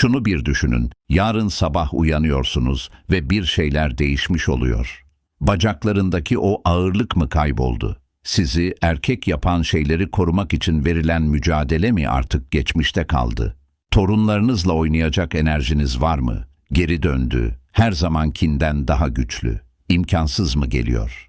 Şunu bir düşünün, yarın sabah uyanıyorsunuz ve bir şeyler değişmiş oluyor. Bacaklarındaki o ağırlık mı kayboldu? Sizi erkek yapan şeyleri korumak için verilen mücadele mi artık geçmişte kaldı? Torunlarınızla oynayacak enerjiniz var mı? Geri döndü, her zamankinden daha güçlü. İmkansız mı geliyor?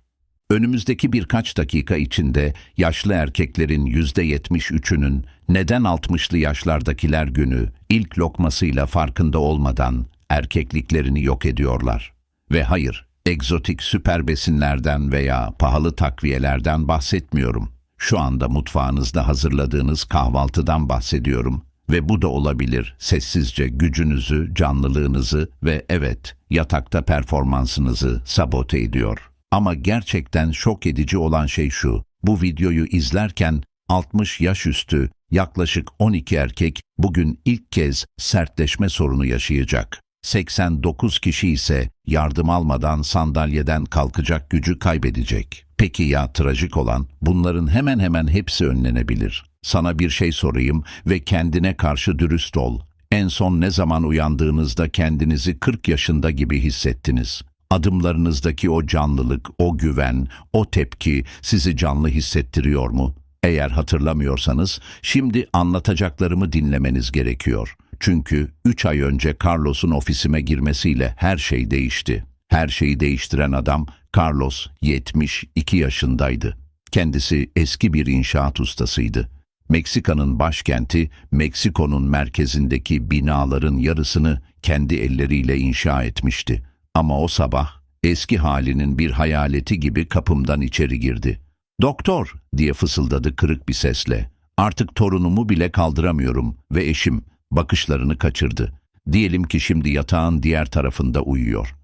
Önümüzdeki birkaç dakika içinde yaşlı erkeklerin yüzde yetmiş üçünün neden 60'lı yaşlardakiler günü ilk lokmasıyla farkında olmadan erkekliklerini yok ediyorlar. Ve hayır, egzotik süper besinlerden veya pahalı takviyelerden bahsetmiyorum. Şu anda mutfağınızda hazırladığınız kahvaltıdan bahsediyorum. Ve bu da olabilir sessizce gücünüzü, canlılığınızı ve evet yatakta performansınızı sabote ediyor. Ama gerçekten şok edici olan şey şu, bu videoyu izlerken 60 yaş üstü yaklaşık 12 erkek bugün ilk kez sertleşme sorunu yaşayacak. 89 kişi ise yardım almadan sandalyeden kalkacak gücü kaybedecek. Peki ya trajik olan? Bunların hemen hemen hepsi önlenebilir. Sana bir şey sorayım ve kendine karşı dürüst ol. En son ne zaman uyandığınızda kendinizi 40 yaşında gibi hissettiniz? Adımlarınızdaki o canlılık, o güven, o tepki sizi canlı hissettiriyor mu? Eğer hatırlamıyorsanız şimdi anlatacaklarımı dinlemeniz gerekiyor. Çünkü 3 ay önce Carlos'un ofisime girmesiyle her şey değişti. Her şeyi değiştiren adam Carlos 72 yaşındaydı. Kendisi eski bir inşaat ustasıydı. Meksika'nın başkenti, Meksiko'nun merkezindeki binaların yarısını kendi elleriyle inşa etmişti. Ama o sabah eski halinin bir hayaleti gibi kapımdan içeri girdi. Doktor diye fısıldadı kırık bir sesle. Artık torunumu bile kaldıramıyorum ve eşim bakışlarını kaçırdı. Diyelim ki şimdi yatağın diğer tarafında uyuyor.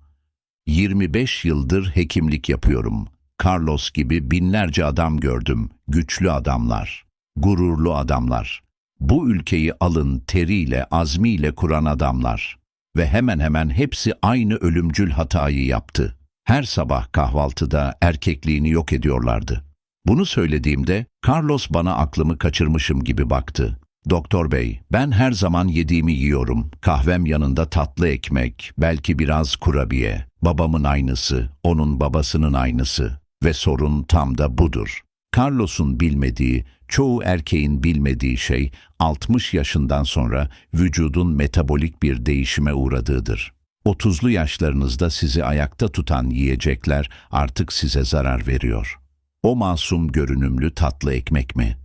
25 yıldır hekimlik yapıyorum. Carlos gibi binlerce adam gördüm. Güçlü adamlar, gururlu adamlar. Bu ülkeyi alın teriyle, azmiyle kuran adamlar. Ve hemen hemen hepsi aynı ölümcül hatayı yaptı. Her sabah kahvaltıda erkekliğini yok ediyorlardı. Bunu söylediğimde Carlos bana aklımı kaçırmışım gibi baktı. Doktor bey, ben her zaman yediğimi yiyorum. Kahvem yanında tatlı ekmek, belki biraz kurabiye. Babamın aynısı, onun babasının aynısı. Ve sorun tam da budur. Carlos'un bilmediği, çoğu erkeğin bilmediği şey 60 yaşından sonra vücudun metabolik bir değişime uğradığıdır. 30'lu yaşlarınızda sizi ayakta tutan yiyecekler artık size zarar veriyor. O masum görünümlü tatlı ekmek mi?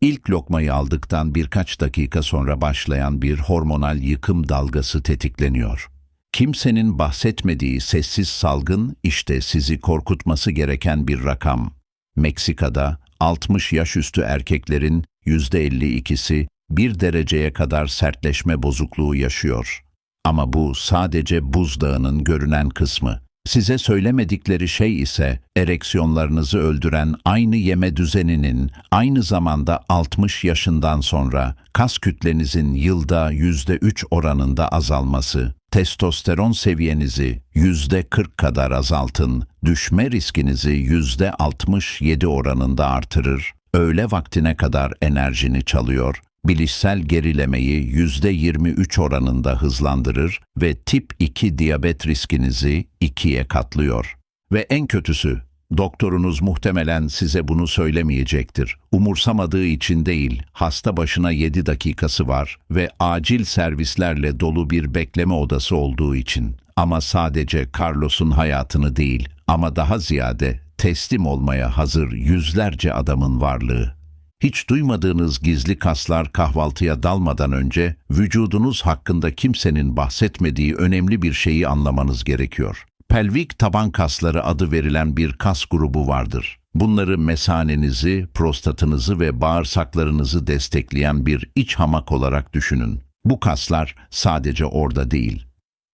İlk lokmayı aldıktan birkaç dakika sonra başlayan bir hormonal yıkım dalgası tetikleniyor. Kimsenin bahsetmediği sessiz salgın işte sizi korkutması gereken bir rakam. Meksika'da 60 yaş üstü erkeklerin %52'si bir dereceye kadar sertleşme bozukluğu yaşıyor. Ama bu sadece buzdağının görünen kısmı. Size söylemedikleri şey ise ereksiyonlarınızı öldüren aynı yeme düzeninin aynı zamanda 60 yaşından sonra kas kütlenizin yılda %3 oranında azalması, testosteron seviyenizi %40 kadar azaltın, düşme riskinizi %67 oranında artırır, öğle vaktine kadar enerjini çalıyor, bilişsel gerilemeyi %23 oranında hızlandırır ve tip 2 diyabet riskinizi ikiye katlıyor. Ve en kötüsü, doktorunuz muhtemelen size bunu söylemeyecektir. Umursamadığı için değil, hasta başına 7 dakikası var ve acil servislerle dolu bir bekleme odası olduğu için. Ama sadece Carlos'un hayatını değil ama daha ziyade teslim olmaya hazır yüzlerce adamın varlığı. Hiç duymadığınız gizli kaslar kahvaltıya dalmadan önce vücudunuz hakkında kimsenin bahsetmediği önemli bir şeyi anlamanız gerekiyor. Pelvik taban kasları adı verilen bir kas grubu vardır. Bunları mesanenizi, prostatınızı ve bağırsaklarınızı destekleyen bir iç hamak olarak düşünün. Bu kaslar sadece orada değil,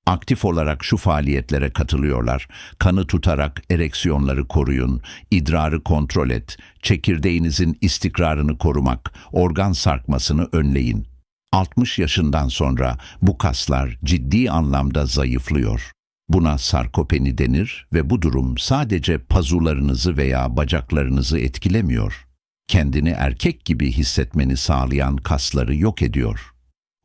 Aktif olarak şu faaliyetlere katılıyorlar. Kanı tutarak ereksiyonları koruyun, idrarı kontrol et, çekirdeğinizin istikrarını korumak, organ sarkmasını önleyin. 60 yaşından sonra bu kaslar ciddi anlamda zayıflıyor. Buna sarkopeni denir ve bu durum sadece pazularınızı veya bacaklarınızı etkilemiyor. Kendini erkek gibi hissetmeni sağlayan kasları yok ediyor.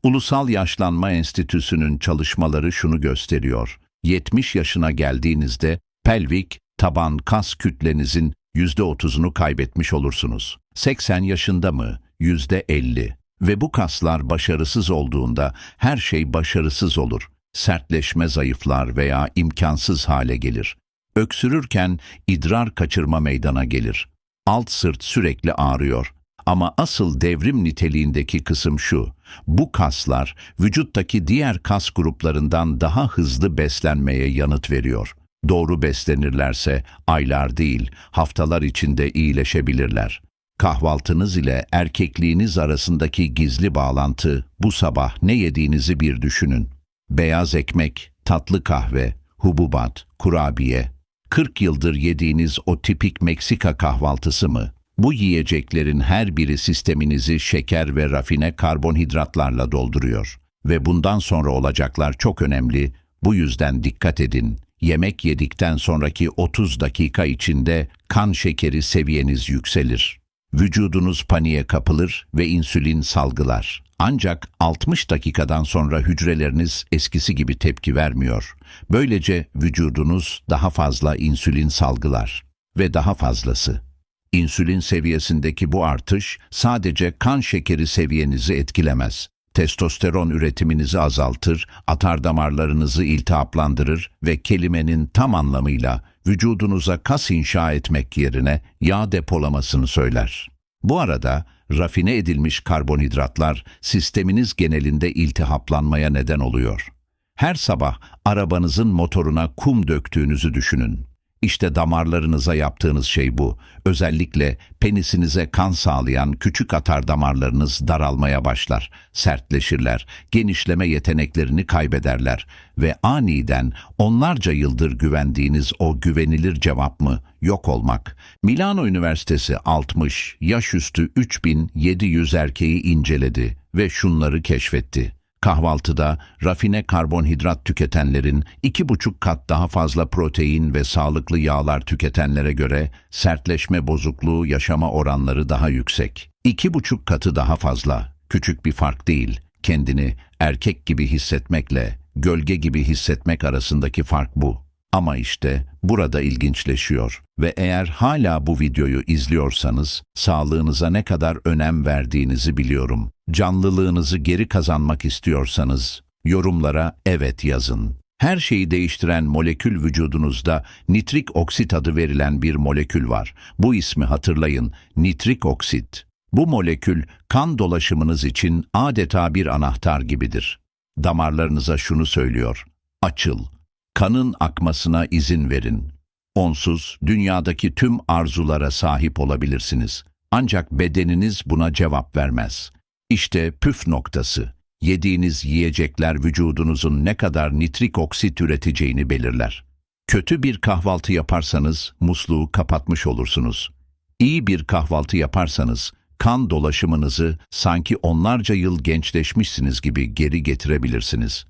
Ulusal Yaşlanma Enstitüsü'nün çalışmaları şunu gösteriyor. 70 yaşına geldiğinizde pelvik, taban kas kütlenizin %30'unu kaybetmiş olursunuz. 80 yaşında mı? %50. Ve bu kaslar başarısız olduğunda her şey başarısız olur. Sertleşme zayıflar veya imkansız hale gelir. Öksürürken idrar kaçırma meydana gelir. Alt sırt sürekli ağrıyor. Ama asıl devrim niteliğindeki kısım şu. Bu kaslar vücuttaki diğer kas gruplarından daha hızlı beslenmeye yanıt veriyor. Doğru beslenirlerse aylar değil, haftalar içinde iyileşebilirler. Kahvaltınız ile erkekliğiniz arasındaki gizli bağlantı bu sabah ne yediğinizi bir düşünün. Beyaz ekmek, tatlı kahve, hububat, kurabiye. 40 yıldır yediğiniz o tipik Meksika kahvaltısı mı? Bu yiyeceklerin her biri sisteminizi şeker ve rafine karbonhidratlarla dolduruyor. Ve bundan sonra olacaklar çok önemli. Bu yüzden dikkat edin. Yemek yedikten sonraki 30 dakika içinde kan şekeri seviyeniz yükselir. Vücudunuz paniğe kapılır ve insülin salgılar. Ancak 60 dakikadan sonra hücreleriniz eskisi gibi tepki vermiyor. Böylece vücudunuz daha fazla insülin salgılar ve daha fazlası. İnsülin seviyesindeki bu artış sadece kan şekeri seviyenizi etkilemez. Testosteron üretiminizi azaltır, atar damarlarınızı iltihaplandırır ve kelimenin tam anlamıyla vücudunuza kas inşa etmek yerine yağ depolamasını söyler. Bu arada rafine edilmiş karbonhidratlar sisteminiz genelinde iltihaplanmaya neden oluyor. Her sabah arabanızın motoruna kum döktüğünüzü düşünün. İşte damarlarınıza yaptığınız şey bu. Özellikle penisinize kan sağlayan küçük atar damarlarınız daralmaya başlar, sertleşirler, genişleme yeteneklerini kaybederler ve aniden onlarca yıldır güvendiğiniz o güvenilir cevap mı yok olmak. Milano Üniversitesi 60 yaş üstü 3700 erkeği inceledi ve şunları keşfetti. Kahvaltıda rafine karbonhidrat tüketenlerin iki buçuk kat daha fazla protein ve sağlıklı yağlar tüketenlere göre sertleşme bozukluğu yaşama oranları daha yüksek. İki buçuk katı daha fazla. Küçük bir fark değil. Kendini erkek gibi hissetmekle gölge gibi hissetmek arasındaki fark bu. Ama işte burada ilginçleşiyor ve eğer hala bu videoyu izliyorsanız sağlığınıza ne kadar önem verdiğinizi biliyorum. Canlılığınızı geri kazanmak istiyorsanız yorumlara evet yazın. Her şeyi değiştiren molekül vücudunuzda nitrik oksit adı verilen bir molekül var. Bu ismi hatırlayın, nitrik oksit. Bu molekül kan dolaşımınız için adeta bir anahtar gibidir. Damarlarınıza şunu söylüyor. Açıl, kanın akmasına izin verin. Onsuz dünyadaki tüm arzulara sahip olabilirsiniz. Ancak bedeniniz buna cevap vermez. İşte püf noktası. Yediğiniz yiyecekler vücudunuzun ne kadar nitrik oksit üreteceğini belirler. Kötü bir kahvaltı yaparsanız musluğu kapatmış olursunuz. İyi bir kahvaltı yaparsanız kan dolaşımınızı sanki onlarca yıl gençleşmişsiniz gibi geri getirebilirsiniz.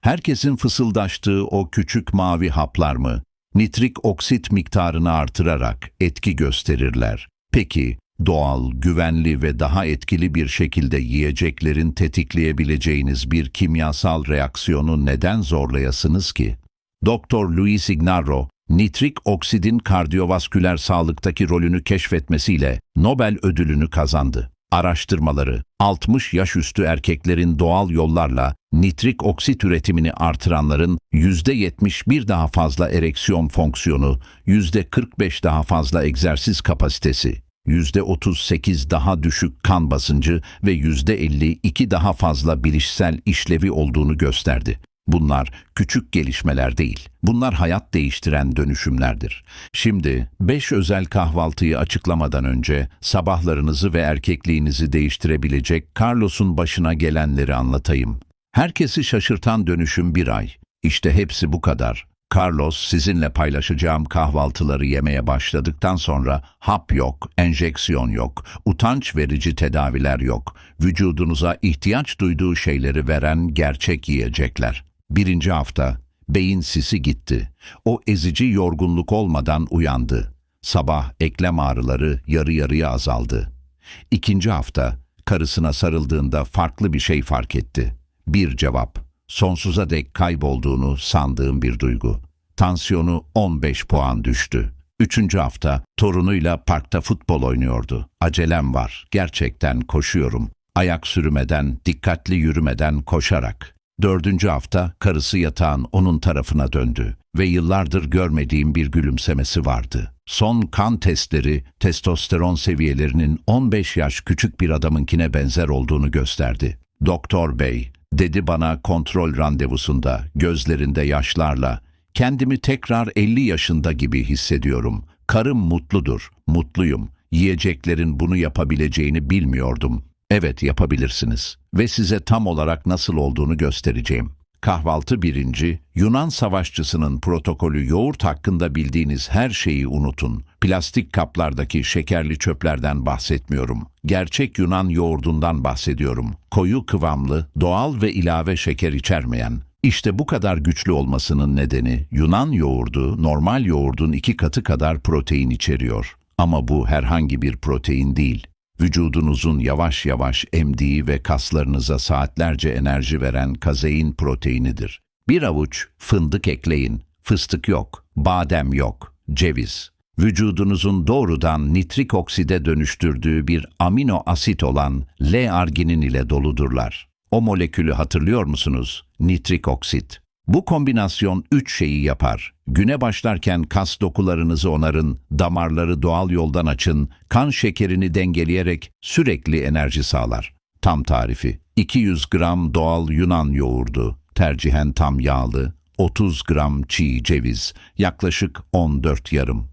Herkesin fısıldaştığı o küçük mavi haplar mı, nitrik oksit miktarını artırarak etki gösterirler. Peki, doğal, güvenli ve daha etkili bir şekilde yiyeceklerin tetikleyebileceğiniz bir kimyasal reaksiyonu neden zorlayasınız ki? Doktor Luis Ignarro, nitrik oksidin kardiyovasküler sağlıktaki rolünü keşfetmesiyle Nobel ödülünü kazandı. Araştırmaları, 60 yaş üstü erkeklerin doğal yollarla nitrik oksit üretimini artıranların %71 daha fazla ereksiyon fonksiyonu, %45 daha fazla egzersiz kapasitesi, %38 daha düşük kan basıncı ve %52 daha fazla bilişsel işlevi olduğunu gösterdi. Bunlar küçük gelişmeler değil. Bunlar hayat değiştiren dönüşümlerdir. Şimdi beş özel kahvaltıyı açıklamadan önce sabahlarınızı ve erkekliğinizi değiştirebilecek Carlos'un başına gelenleri anlatayım. Herkesi şaşırtan dönüşüm bir ay. İşte hepsi bu kadar. Carlos sizinle paylaşacağım kahvaltıları yemeye başladıktan sonra hap yok, enjeksiyon yok, utanç verici tedaviler yok, vücudunuza ihtiyaç duyduğu şeyleri veren gerçek yiyecekler. Birinci hafta beyin sisi gitti. O ezici yorgunluk olmadan uyandı. Sabah eklem ağrıları yarı yarıya azaldı. İkinci hafta karısına sarıldığında farklı bir şey fark etti. Bir cevap, sonsuza dek kaybolduğunu sandığım bir duygu. Tansiyonu 15 puan düştü. Üçüncü hafta torunuyla parkta futbol oynuyordu. Acelem var, gerçekten koşuyorum. Ayak sürümeden, dikkatli yürümeden koşarak. Dördüncü hafta karısı yatağın onun tarafına döndü ve yıllardır görmediğim bir gülümsemesi vardı. Son kan testleri testosteron seviyelerinin 15 yaş küçük bir adamınkine benzer olduğunu gösterdi. Doktor bey, dedi bana kontrol randevusunda, gözlerinde yaşlarla, kendimi tekrar 50 yaşında gibi hissediyorum. Karım mutludur, mutluyum. Yiyeceklerin bunu yapabileceğini bilmiyordum. Evet yapabilirsiniz ve size tam olarak nasıl olduğunu göstereceğim. Kahvaltı birinci, Yunan savaşçısının protokolü yoğurt hakkında bildiğiniz her şeyi unutun. Plastik kaplardaki şekerli çöplerden bahsetmiyorum. Gerçek Yunan yoğurdundan bahsediyorum. Koyu kıvamlı, doğal ve ilave şeker içermeyen. İşte bu kadar güçlü olmasının nedeni Yunan yoğurdu normal yoğurdun iki katı kadar protein içeriyor. Ama bu herhangi bir protein değil vücudunuzun yavaş yavaş emdiği ve kaslarınıza saatlerce enerji veren kazein proteinidir. Bir avuç fındık ekleyin, fıstık yok, badem yok, ceviz. Vücudunuzun doğrudan nitrik okside dönüştürdüğü bir amino asit olan L-arginin ile doludurlar. O molekülü hatırlıyor musunuz? Nitrik oksit. Bu kombinasyon üç şeyi yapar. Güne başlarken kas dokularınızı onarın, damarları doğal yoldan açın, kan şekerini dengeleyerek sürekli enerji sağlar. Tam tarifi 200 gram doğal Yunan yoğurdu, tercihen tam yağlı, 30 gram çiğ ceviz, yaklaşık 14 yarım.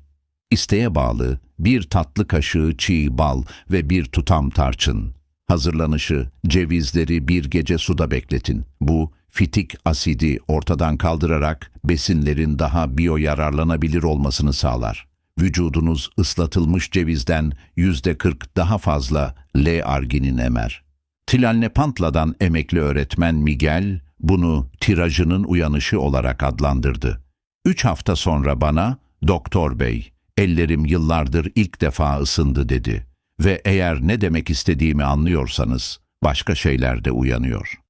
İsteğe bağlı bir tatlı kaşığı çiğ bal ve bir tutam tarçın. Hazırlanışı cevizleri bir gece suda bekletin. Bu fitik asidi ortadan kaldırarak besinlerin daha biyoyararlanabilir olmasını sağlar. Vücudunuz ıslatılmış cevizden yüzde 40 daha fazla L-arginin emer. Tlalnepantladan emekli öğretmen Miguel bunu tirajının uyanışı olarak adlandırdı. Üç hafta sonra bana, Doktor Bey, ellerim yıllardır ilk defa ısındı dedi. Ve eğer ne demek istediğimi anlıyorsanız, başka şeyler de uyanıyor.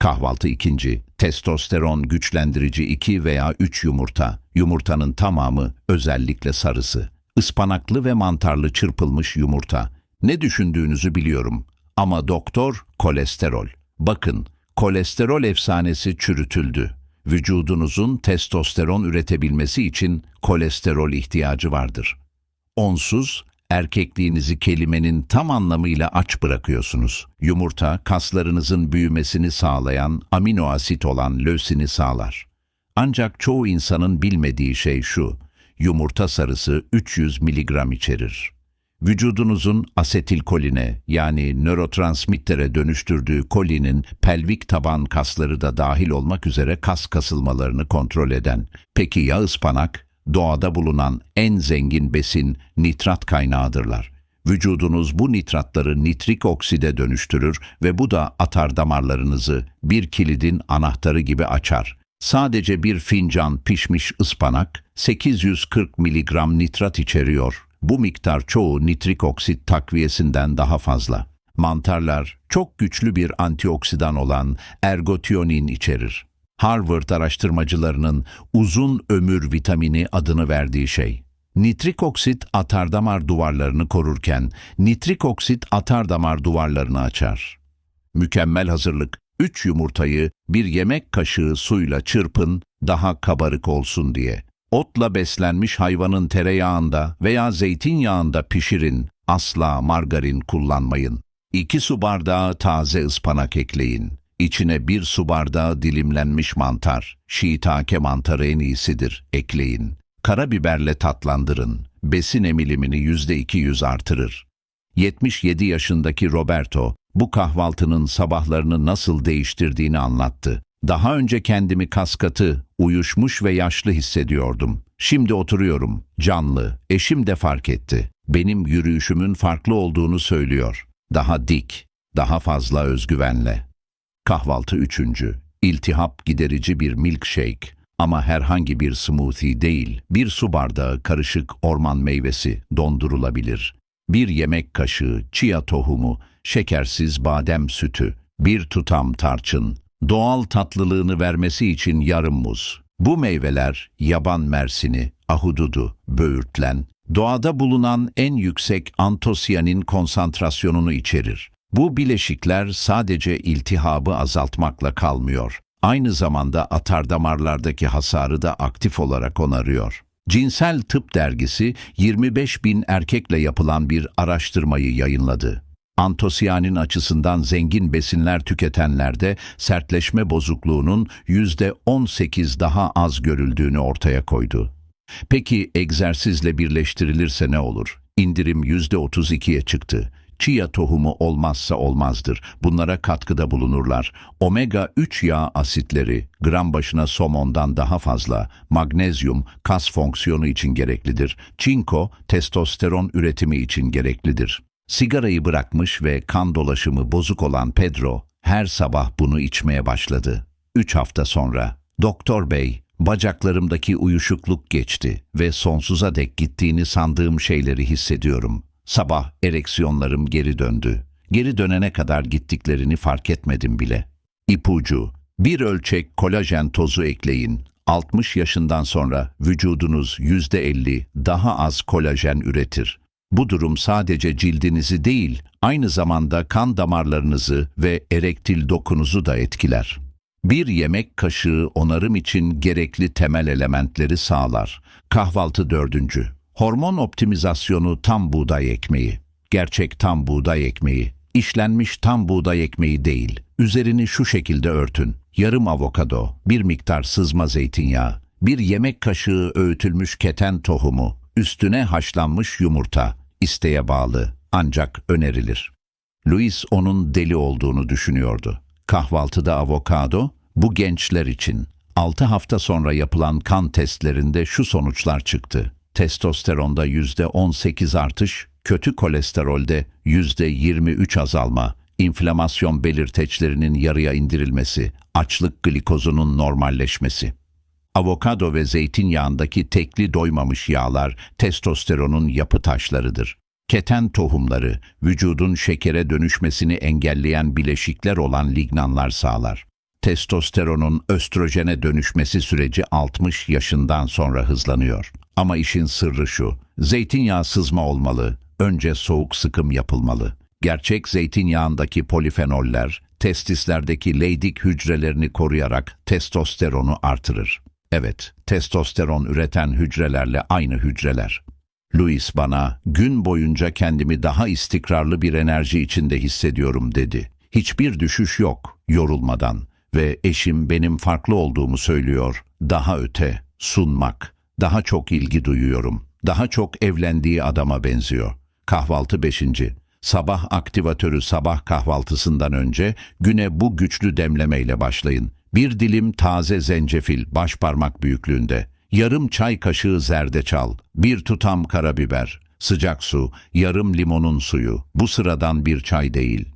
Kahvaltı ikinci, testosteron güçlendirici 2 veya 3 yumurta, yumurtanın tamamı özellikle sarısı. Ispanaklı ve mantarlı çırpılmış yumurta. Ne düşündüğünüzü biliyorum ama doktor kolesterol. Bakın, kolesterol efsanesi çürütüldü. Vücudunuzun testosteron üretebilmesi için kolesterol ihtiyacı vardır. Onsuz erkekliğinizi kelimenin tam anlamıyla aç bırakıyorsunuz. Yumurta, kaslarınızın büyümesini sağlayan amino asit olan lösini sağlar. Ancak çoğu insanın bilmediği şey şu, yumurta sarısı 300 miligram içerir. Vücudunuzun asetilkoline yani nörotransmittere dönüştürdüğü kolinin pelvik taban kasları da dahil olmak üzere kas kasılmalarını kontrol eden. Peki ya ıspanak? Doğada bulunan en zengin besin nitrat kaynağıdırlar. Vücudunuz bu nitratları nitrik okside dönüştürür ve bu da atar damarlarınızı bir kilidin anahtarı gibi açar. Sadece bir fincan pişmiş ıspanak 840 miligram nitrat içeriyor. Bu miktar çoğu nitrik oksit takviyesinden daha fazla. Mantarlar çok güçlü bir antioksidan olan ergotionin içerir. Harvard araştırmacılarının uzun ömür vitamini adını verdiği şey. Nitrik oksit atardamar duvarlarını korurken nitrik oksit atardamar duvarlarını açar. Mükemmel hazırlık. 3 yumurtayı bir yemek kaşığı suyla çırpın daha kabarık olsun diye. Otla beslenmiş hayvanın tereyağında veya zeytinyağında pişirin. Asla margarin kullanmayın. 2 su bardağı taze ıspanak ekleyin. İçine bir su bardağı dilimlenmiş mantar, shiitake mantarı en iyisidir, ekleyin. Karabiberle tatlandırın. Besin emilimini yüzde iki yüz artırır. 77 yaşındaki Roberto, bu kahvaltının sabahlarını nasıl değiştirdiğini anlattı. Daha önce kendimi kaskatı, uyuşmuş ve yaşlı hissediyordum. Şimdi oturuyorum, canlı. Eşim de fark etti. Benim yürüyüşümün farklı olduğunu söylüyor. Daha dik, daha fazla özgüvenle. Kahvaltı üçüncü. İltihap giderici bir milkshake ama herhangi bir smoothie değil, bir su bardağı karışık orman meyvesi dondurulabilir. Bir yemek kaşığı chia tohumu şekersiz badem sütü, bir tutam tarçın, doğal tatlılığını vermesi için yarım muz. Bu meyveler yaban mersini, ahududu, böğürtlen, doğada bulunan en yüksek antosiyanin konsantrasyonunu içerir. Bu bileşikler sadece iltihabı azaltmakla kalmıyor. Aynı zamanda atardamarlardaki hasarı da aktif olarak onarıyor. Cinsel Tıp Dergisi 25 bin erkekle yapılan bir araştırmayı yayınladı. Antosiyanin açısından zengin besinler tüketenlerde sertleşme bozukluğunun %18 daha az görüldüğünü ortaya koydu. Peki egzersizle birleştirilirse ne olur? İndirim %32'ye çıktı. Chia tohumu olmazsa olmazdır. Bunlara katkıda bulunurlar. Omega 3 yağ asitleri gram başına somondan daha fazla. Magnezyum kas fonksiyonu için gereklidir. Çinko testosteron üretimi için gereklidir. Sigarayı bırakmış ve kan dolaşımı bozuk olan Pedro her sabah bunu içmeye başladı. Üç hafta sonra Doktor Bey bacaklarımdaki uyuşukluk geçti ve sonsuza dek gittiğini sandığım şeyleri hissediyorum. Sabah ereksiyonlarım geri döndü. Geri dönene kadar gittiklerini fark etmedim bile. İpucu, bir ölçek kolajen tozu ekleyin. 60 yaşından sonra vücudunuz %50 daha az kolajen üretir. Bu durum sadece cildinizi değil, aynı zamanda kan damarlarınızı ve erektil dokunuzu da etkiler. Bir yemek kaşığı onarım için gerekli temel elementleri sağlar. Kahvaltı dördüncü. Hormon optimizasyonu tam buğday ekmeği. Gerçek tam buğday ekmeği. İşlenmiş tam buğday ekmeği değil. Üzerini şu şekilde örtün. Yarım avokado, bir miktar sızma zeytinyağı, bir yemek kaşığı öğütülmüş keten tohumu, üstüne haşlanmış yumurta. İsteğe bağlı ancak önerilir. Louis onun deli olduğunu düşünüyordu. Kahvaltıda avokado, bu gençler için 6 hafta sonra yapılan kan testlerinde şu sonuçlar çıktı. Testosteronda %18 artış, kötü kolesterolde %23 azalma, inflamasyon belirteçlerinin yarıya indirilmesi, açlık glikozunun normalleşmesi. Avokado ve zeytinyağındaki tekli doymamış yağlar testosteronun yapı taşlarıdır. Keten tohumları, vücudun şekere dönüşmesini engelleyen bileşikler olan lignanlar sağlar. Testosteronun östrojene dönüşmesi süreci 60 yaşından sonra hızlanıyor. Ama işin sırrı şu, zeytinyağı sızma olmalı, önce soğuk sıkım yapılmalı. Gerçek zeytinyağındaki polifenoller, testislerdeki leydik hücrelerini koruyarak testosteronu artırır. Evet, testosteron üreten hücrelerle aynı hücreler. Louis bana gün boyunca kendimi daha istikrarlı bir enerji içinde hissediyorum dedi. Hiçbir düşüş yok yorulmadan ve eşim benim farklı olduğumu söylüyor. Daha öte, sunmak, daha çok ilgi duyuyorum. Daha çok evlendiği adama benziyor. Kahvaltı beşinci. Sabah aktivatörü sabah kahvaltısından önce güne bu güçlü demlemeyle başlayın. Bir dilim taze zencefil baş parmak büyüklüğünde, yarım çay kaşığı zerdeçal, bir tutam karabiber, sıcak su, yarım limonun suyu. Bu sıradan bir çay değil.